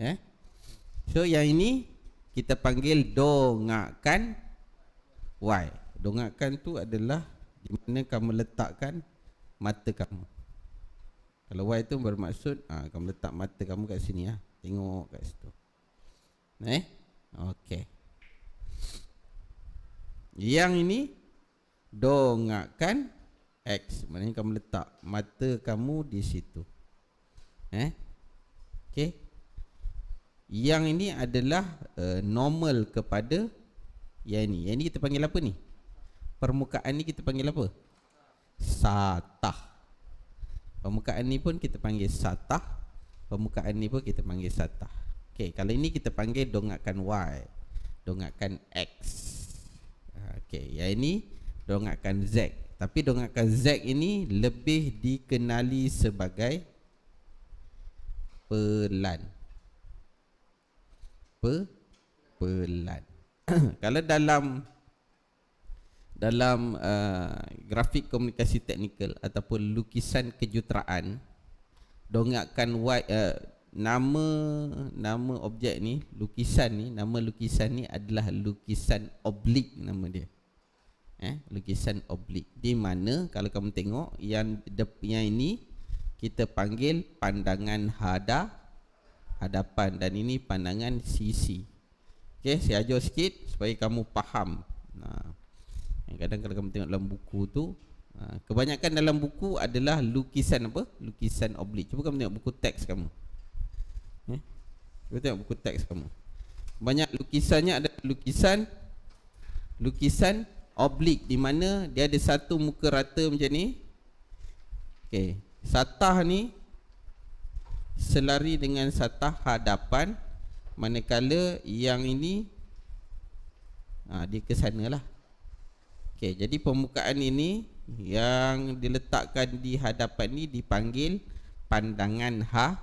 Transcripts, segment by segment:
Eh? So yang ini kita panggil dongakkan Y. Dongakkan tu adalah di mana kamu letakkan mata kamu. Kalau Y tu bermaksud ha, kamu letak mata kamu kat sini ya. Tengok kat situ. Eh? Okey. Yang ini dongakkan X. Maknanya kamu letak mata kamu di situ. Eh? Okey. Yang ini adalah uh, normal kepada yang ini. Yang ini kita panggil apa ni? Permukaan ni kita panggil apa? Satah. Permukaan ni pun kita panggil satah. Permukaan ni pun kita panggil satah. Okey, kalau ini kita panggil dongakkan Y. Dongakkan X. Okey, yang ini dongakkan Z. Tapi dongakkan Z ini lebih dikenali sebagai pelan. Pe pelan. kalau dalam dalam uh, grafik komunikasi teknikal ataupun lukisan kejutaraan dongakkan white uh, nama nama objek ni lukisan ni nama lukisan ni adalah lukisan oblik nama dia. Eh lukisan oblik. Di mana kalau kamu tengok yang yang ini kita panggil pandangan hada hadapan dan ini pandangan sisi okey saya ajar sikit supaya kamu faham nah kadang kalau kamu tengok dalam buku tu kebanyakan dalam buku adalah lukisan apa lukisan oblik cuba kamu tengok buku teks kamu Eh? Cuba tengok buku teks kamu. Banyak lukisannya ada lukisan lukisan oblik di mana dia ada satu muka rata macam ni. Okey, satah ni selari dengan satah hadapan manakala yang ini ha, dia ke sanalah. Okey, jadi permukaan ini yang diletakkan di hadapan ni dipanggil pandangan ha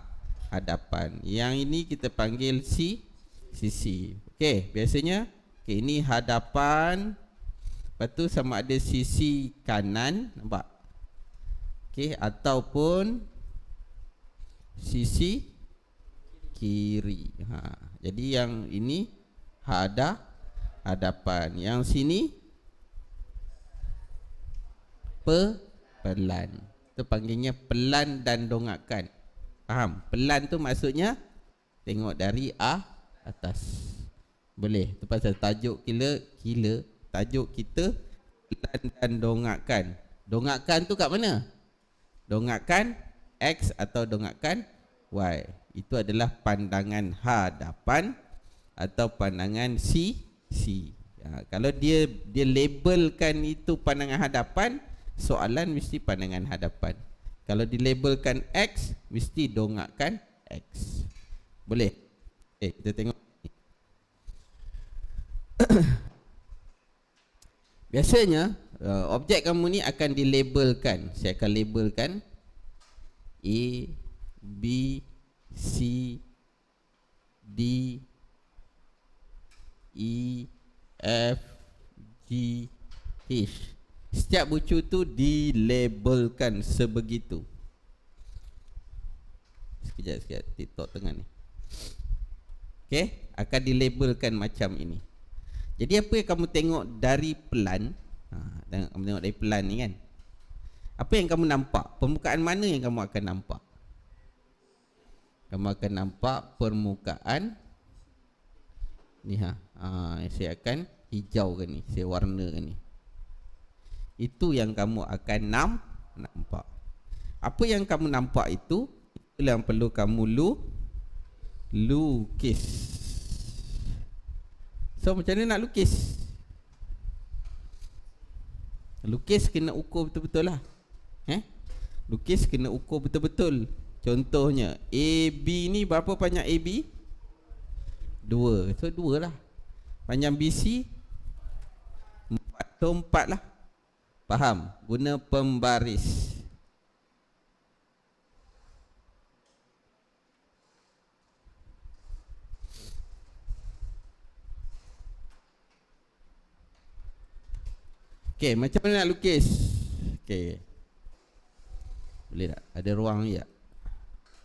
hadapan. Yang ini kita panggil si sisi. Okey, biasanya okay, ini hadapan lepas tu sama ada sisi kanan, nampak? Okey, ataupun sisi kiri. Ha, jadi yang ini hada hadapan. Yang sini pe pelan. Itu panggilnya pelan dan dongakan. Faham? Pelan tu maksudnya tengok dari a atas. Boleh. Tu pasal tajuk kila kila tajuk kita pelan dan dongakkan. Dongakkan tu kat mana? Dongakkan x atau dongakkan y. Itu adalah pandangan hadapan atau pandangan si si. Ya, kalau dia dia labelkan itu pandangan hadapan, soalan mesti pandangan hadapan. Kalau dilabelkan X Mesti dongakkan X Boleh? Eh, kita tengok Biasanya uh, Objek kamu ni akan dilabelkan Saya akan labelkan A B C D E F G H. Setiap bucu tu dilabelkan sebegitu. Sekejap, sekejap. TikTok tengah ni. Okay, akan dilabelkan macam ini. Jadi apa yang kamu tengok dari pelan? Ha, Kamu tengok dari pelan ni kan Apa yang kamu nampak? Permukaan mana yang kamu akan nampak? Kamu akan nampak permukaan Ni ha, ha Saya akan hijaukan ni Saya warnakan ni. Itu yang kamu akan nam, nampak. Apa yang kamu nampak itu Itulah yang perlu kamu lu Lukis. So macam mana nak lukis? Lukis kena ukur betul-betul lah eh? Lukis kena ukur betul-betul Contohnya AB ni berapa panjang AB? Dua So dua lah Panjang BC Empat So empat lah Faham? Guna pembaris. Okey, macam mana nak lukis? Okey. Boleh tak? Ada ruang ya?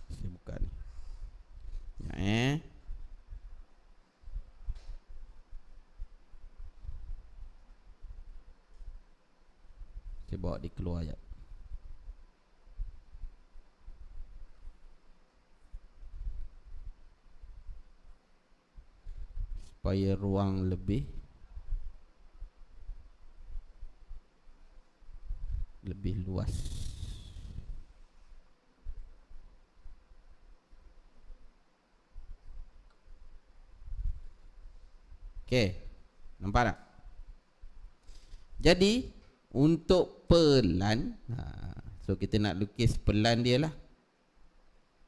Saya buka ni. Sekejap eh. Saya bawa dia keluar sekejap Supaya ruang lebih lebih luas. Okey. Nampak tak? Jadi untuk pelan ha, So kita nak lukis pelan dia lah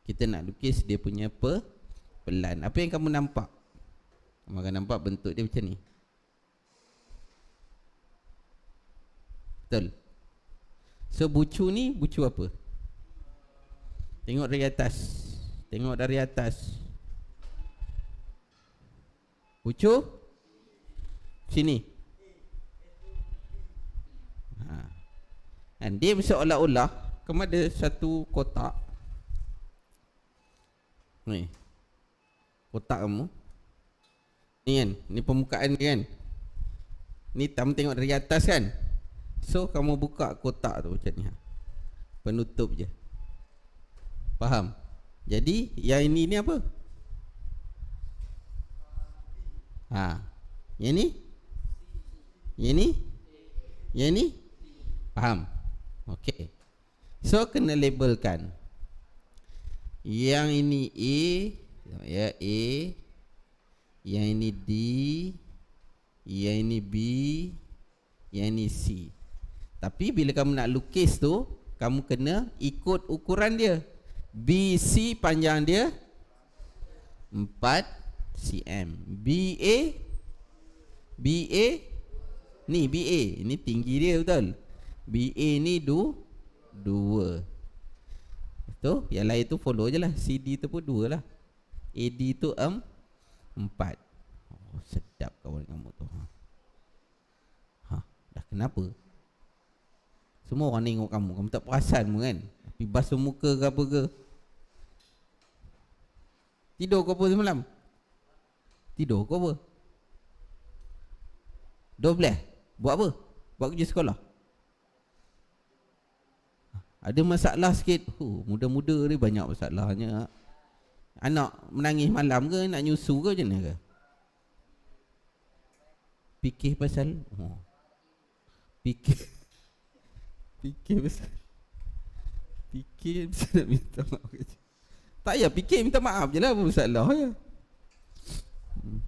Kita nak lukis dia punya pe, pelan Apa yang kamu nampak? Kamu akan nampak bentuk dia macam ni Betul? So bucu ni bucu apa? Tengok dari atas Tengok dari atas Bucu Sini Dan dia seolah-olah Kamu ada satu kotak Ni Kotak kamu Ni kan Ni permukaan ni kan Ni kamu tengok dari atas kan So kamu buka kotak tu macam ni ha. Penutup je Faham? Jadi yang ini ni apa? Ha. Yang ni? Yang ni? Yang ni? Faham? Okey. So kena labelkan. Yang ini A, ya A. Yang ini D. Yang ini B. Yang ini C. Tapi bila kamu nak lukis tu, kamu kena ikut ukuran dia. B C panjang dia 4 cm. B A Ni B A ini tinggi dia betul. BA ni du dua. Tu, yang lain tu follow je lah. CD tu pun dua lah. AD tu em empat. Oh, sedap kawan kamu tu. Ha. ha, dah kenapa? Semua orang tengok kamu. Kamu tak perasan pun kan? Tapi basuh muka ke apa ke? Tidur kau apa semalam? Tidur kau apa? Dua belah? Buat apa? Buat kerja sekolah? Ada masalah sikit huh, Muda-muda ni banyak masalahnya Anak menangis malam ke Nak nyusu ke macam mana ke Fikir pasal oh. Fikir Fikir pasal Fikir pasal nak minta maaf ke Tak ya fikir minta maaf je lah Apa masalah ya hmm.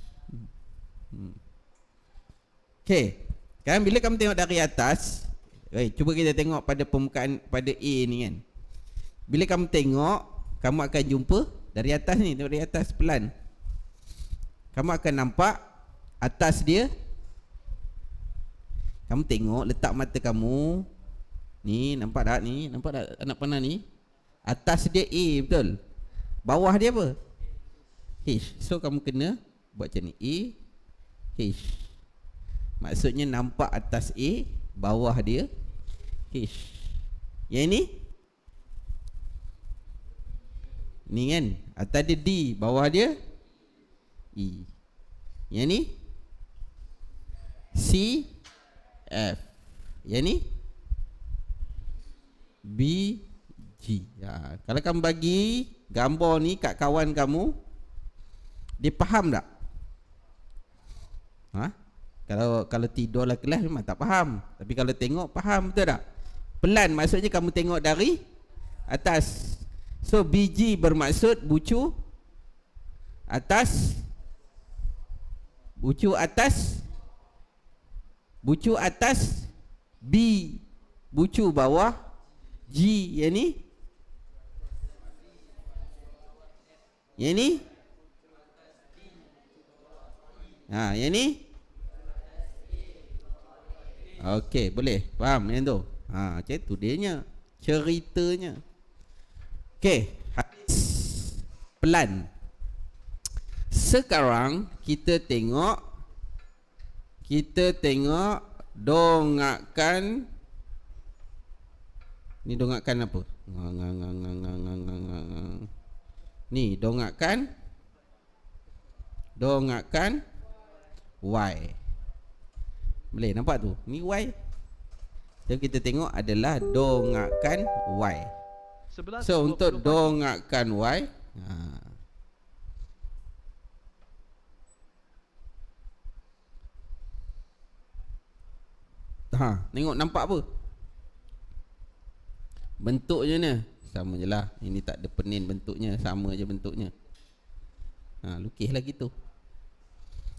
hmm. Okay Kan bila kamu tengok dari atas Baik, cuba kita tengok pada permukaan pada A ni kan. Bila kamu tengok, kamu akan jumpa dari atas ni, dari atas pelan. Kamu akan nampak atas dia. Kamu tengok letak mata kamu. Ni nampak tak ni? Nampak tak anak panah ni? Atas dia A betul. Bawah dia apa? H. So kamu kena buat macam ni. A H. Maksudnya nampak atas A, bawah dia H. Yang ini Ni kan Atas dia D Bawah dia E Yang ni C F Yang ni B G ya. Kalau kamu bagi Gambar ni kat kawan kamu Dia faham tak? Ha? Kalau kalau tidur lah kelas memang tak faham Tapi kalau tengok faham betul tak? Pelan maksudnya kamu tengok dari atas. So biji bermaksud bucu atas bucu atas bucu atas B bucu bawah G yang ni yang ni ha yang ni Okey, boleh. Faham yang tu? Ha, macam tu dia nya. Ceritanya. Okey, habis pelan. Sekarang kita tengok kita tengok dongakkan ni dongakkan apa? Ni dongakkan dongakkan y. Boleh nampak tu? Ni y So kita tengok adalah dongakkan Y. So untuk dongakkan Y ha. ha, tengok nampak apa? Bentuknya ni sama je lah. Ini tak ada penin bentuknya, sama je bentuknya. Ha, lukislah gitu.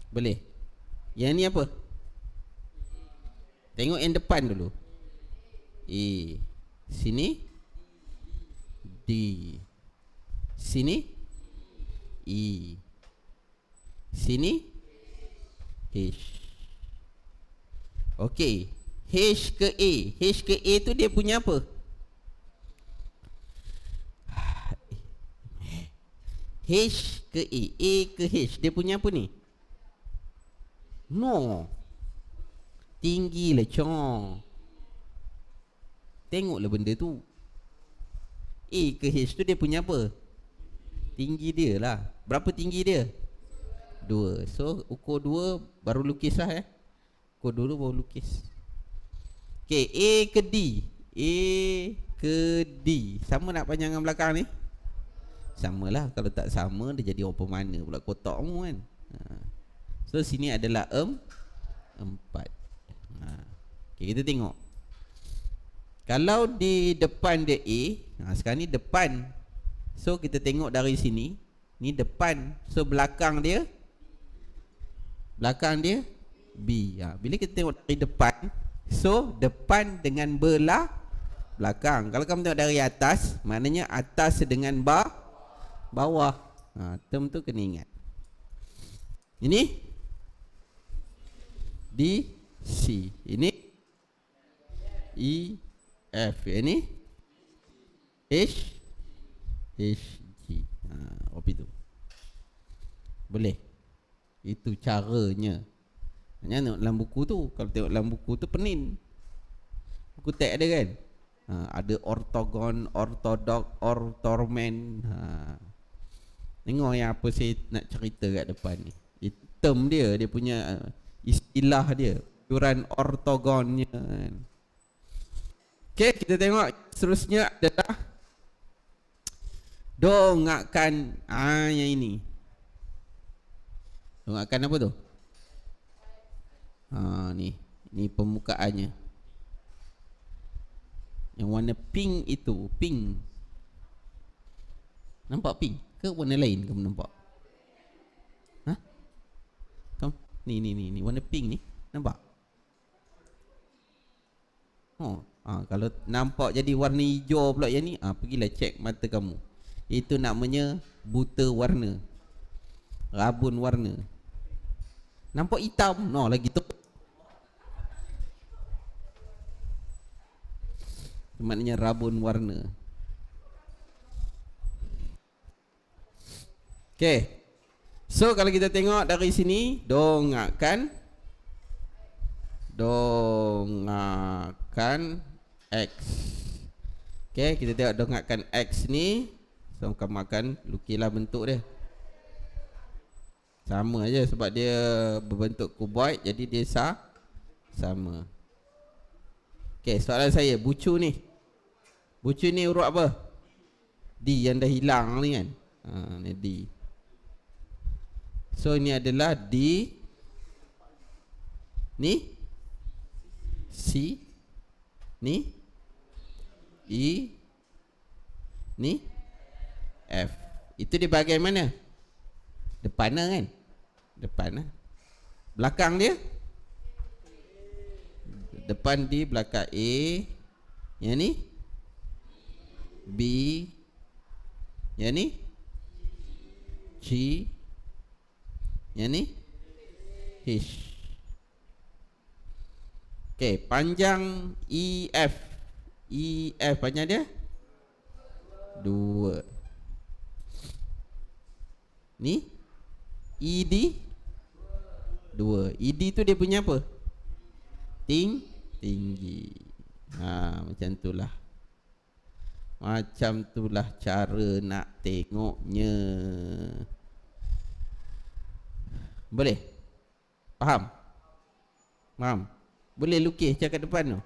Boleh. Yang ni apa? Tengok yang depan dulu. A. Sini. D. Sini. E. Sini. H. Okey. H ke A. H ke A tu dia punya apa? H ke A. A ke H. Dia punya apa ni? No. Tinggi lah cong. Tengoklah benda tu. A ke H tu dia punya apa? Tinggi dia lah. Berapa tinggi dia? Dua. So ukur dua baru lukis lah eh. Ukur dulu baru lukis. Okay, A ke D? A ke D? Sama nak panjangan belakang ni? Samalah. Kalau tak sama, dia jadi apa mana pula kotak mu kan? Ha. So, sini adalah em, empat. Ha. Okay, kita tengok. Kalau di depan dia A ha, Sekarang ni depan. So kita tengok dari sini. Ni depan. So belakang dia? Belakang dia? B. Ha, Bila kita tengok dari depan So depan dengan belah Belakang. Kalau kamu tengok dari atas Maknanya atas dengan ba Bawah. Ha, Term tu kena ingat. Ini? D C. Ini? E F. Ini? H? H G. Ha, Apa itu? Boleh. Itu caranya. Hanya tengok dalam buku tu Kalau tengok dalam buku tu penin Buku tag ada kan? Ha, Ada ortogon Ortodok Ortormen. Ha. Tengok yang apa saya nak cerita kat depan ni. Term dia Dia punya uh, istilah dia Ukuran ortogonnya kan Okey, kita tengok seterusnya adalah dongakkan ah yang ini. Dongakkan apa tu? Ha ni, ni pembukaannya. Yang warna pink itu, pink. Nampak pink ke warna lain kamu nampak? Ha? Kamu ni ni ni ni warna pink ni, nampak? Oh, ha, Kalau nampak jadi warna hijau pula yang ni ha, Pergilah cek mata kamu. Itu namanya buta warna. Rabun warna. Nampak hitam? No lagi tu. Maknanya rabun warna. Okay So kalau kita tengok dari sini Dongakkan Dongakkan X. Okay, kita tengok dongakkan X ni. So, kamu akan lukilah bentuk dia. Sama aja sebab dia berbentuk kuboid Jadi dia sah Sama. Okay, soalan saya Bucu ni. Bucu ni huruf apa? D yang dah hilang ni kan? Ha, Ni D. So, ini adalah D. Ni C Ni E Ni F Itu di bahagian mana? Depan lah kan? Depan lah Belakang dia? Depan di belakang A Yang ni? B Yang ni? G Yang ni? H Okay, panjang EF E F panjang dia? Dua. Ni? E D? Dua. E D tu dia punya apa? Ting? Tinggi. Ha macam tu lah Macam tu lah cara nak tengoknya. Boleh? Faham? Faham Boleh lukis cakap depan tu?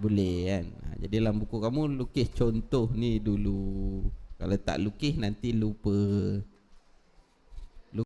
Boleh kan? Ha, Jadi dalam buku kamu lukis contoh ni dulu. Kalau tak lukis nanti lupa